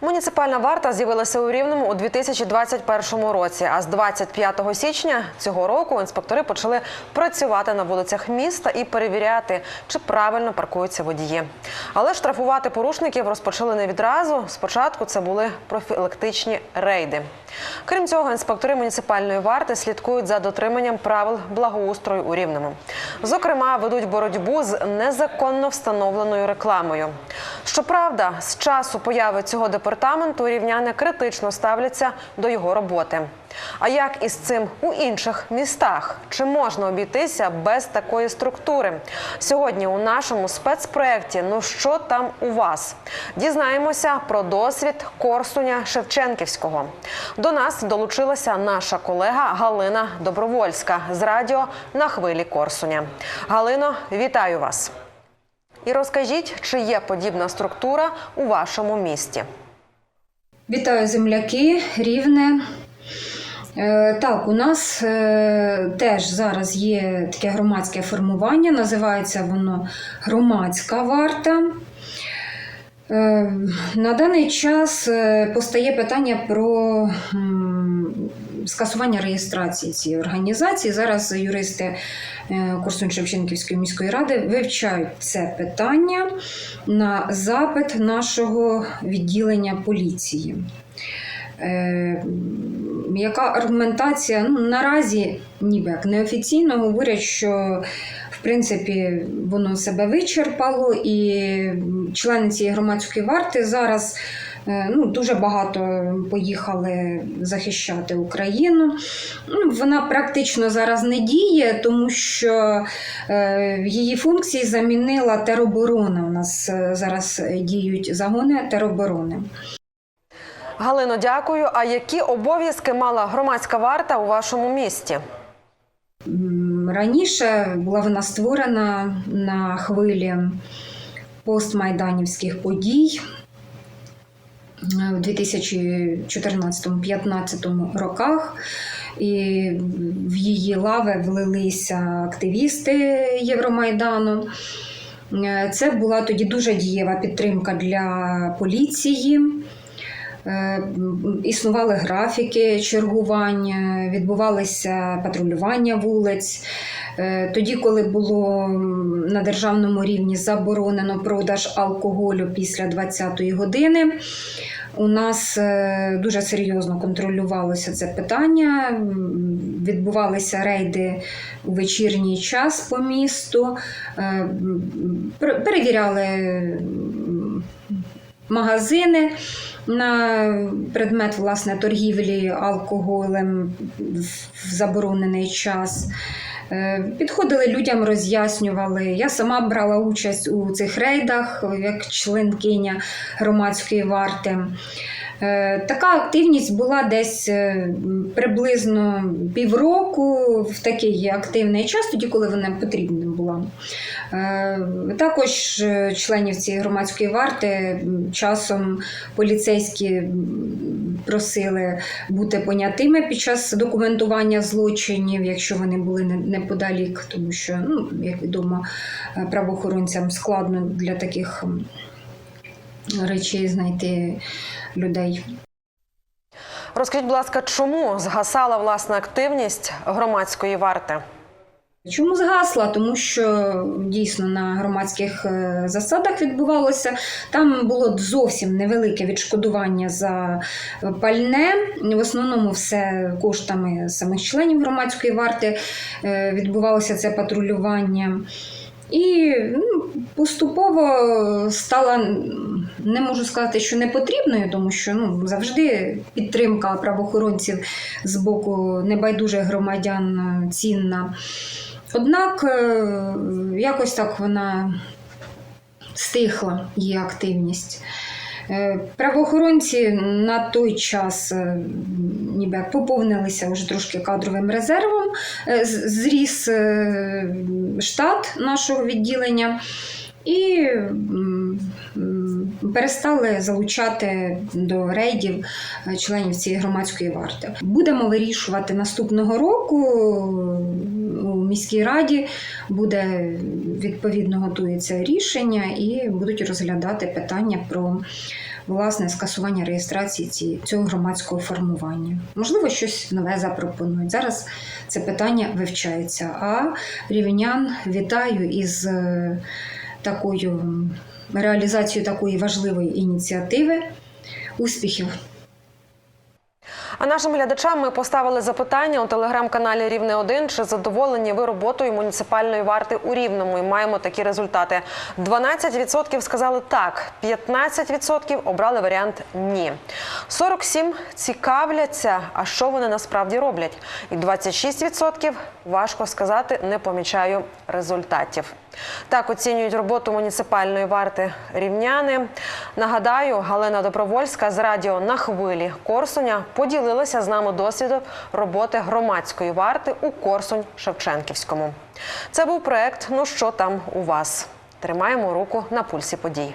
Муніципальна варта з'явилася у Рівному у 2021 році. А з 25 січня цього року інспектори почали працювати на вулицях міста і перевіряти, чи правильно паркуються водії. Але штрафувати порушників розпочали не відразу. Спочатку це були профілактичні рейди. Крім цього, інспектори муніципальної варти слідкують за дотриманням правил благоустрою у Рівному. Зокрема, ведуть боротьбу з незаконно встановленою рекламою. Щоправда, з часу появи цього департаменту рівняни критично ставляться до його роботи. А як із цим у інших містах? Чи можна обійтися без такої структури? Сьогодні у нашому спецпроєкті Ну що там у вас? Дізнаємося про досвід Корсуня Шевченківського. До нас долучилася наша колега Галина Добровольська з радіо на хвилі Корсуня. Галино, вітаю вас! І розкажіть, чи є подібна структура у вашому місті? Вітаю земляки, рівне. Е, Так, у нас е, теж зараз є таке громадське формування, називається воно громадська варта. Е, На даний час е, постає питання про скасування реєстрації цієї організації. Зараз юристи е, Корсунь Шевченківської міської ради вивчають це питання на запит нашого відділення поліції. Яка аргументація? Ну, наразі ніби як неофіційно говорять, що принципі воно себе вичерпало, і члени цієї громадської варти зараз е, ну, дуже багато поїхали захищати Україну. Ну, Вона практично зараз не діє, тому що е, її функції замінила тероборона. У нас е, зараз діють загони тероборони. Галино, дякую. А які обов'язки мала громадська варта у вашому місті? Раніше була вона створена на хвилі постмайданівських подій е, в 2014-2015 роках. І в її лави влилися активісти Євромайдану. Е, Це була тоді дуже дієва підтримка для поліції. Е, Існували графіки чергування, відбувалися патрулювання вулиць. Е, Тоді, коли було на державному рівні заборонено продаж алкоголю після 20-ї години, у нас е, дуже серйозно контролювалося це питання. Відбувалися рейди у вечірній час по місту, перевіряли магазини на предмет власне торгівлі алкоголем в заборонений час. Е, Підходили людям, роз'яснювали. Я сама брала участь у цих рейдах як членкиня громадської варти. Е, Така активність була десь е, приблизно півроку в такий активний час, тоді, коли вона потрібна була. Е, Також членів цієї громадської варти часом поліцейські просили бути понятими під час документування злочинів, якщо вони були неподалік, тому що, ну, як відомо, правоохоронцям складно для таких речей знайти людей. Розкажіть, будь ласка, чому згасала власна активність громадської варти? Чому згасла? Тому що дійсно на громадських е, засадах відбувалося. Там було зовсім невелике відшкодування за пальне. В основному все коштами самих членів громадської варти е, відбувалося це патрулювання. І ну, поступово стала, не можу сказати, що не потрібною, тому що ну, завжди підтримка правоохоронців з боку небайдужих громадян е, цінна. Однак е, якось так вона стихла її активність. Е, Правоохоронці на той час ніби як поповнилися вже трошки кадровим резервом, зріс штат нашого відділення. І перестали залучати до рейдів е, членів цієї громадської варти. Будемо вирішувати наступного року у міській раді. Буде відповідно готується рішення і будуть розглядати питання про власне скасування реєстрації ці, цього громадського формування. Можливо, щось нове запропонують. Зараз це питання вивчається. А рівнян вітаю із е, такою м, реалізацією такої важливої ініціативи. Успіхів! А нашим глядачам ми поставили запитання у телеграм-каналі Рівне 1 чи задоволені ви роботою муніципальної варти у Рівному? І маємо такі результати. 12% сказали так, 15% обрали варіант ні. 47 цікавляться, а що вони насправді роблять. І 26% важко сказати, не помічаю результатів. Так оцінюють роботу муніципальної варти рівняни. Нагадаю, Галина Добровольська з радіо на хвилі Корсуня поділилася з нами досвідом роботи громадської варти у Корсунь Шевченківському. Це був проект Ну що там у вас? Тримаємо руку на пульсі подій.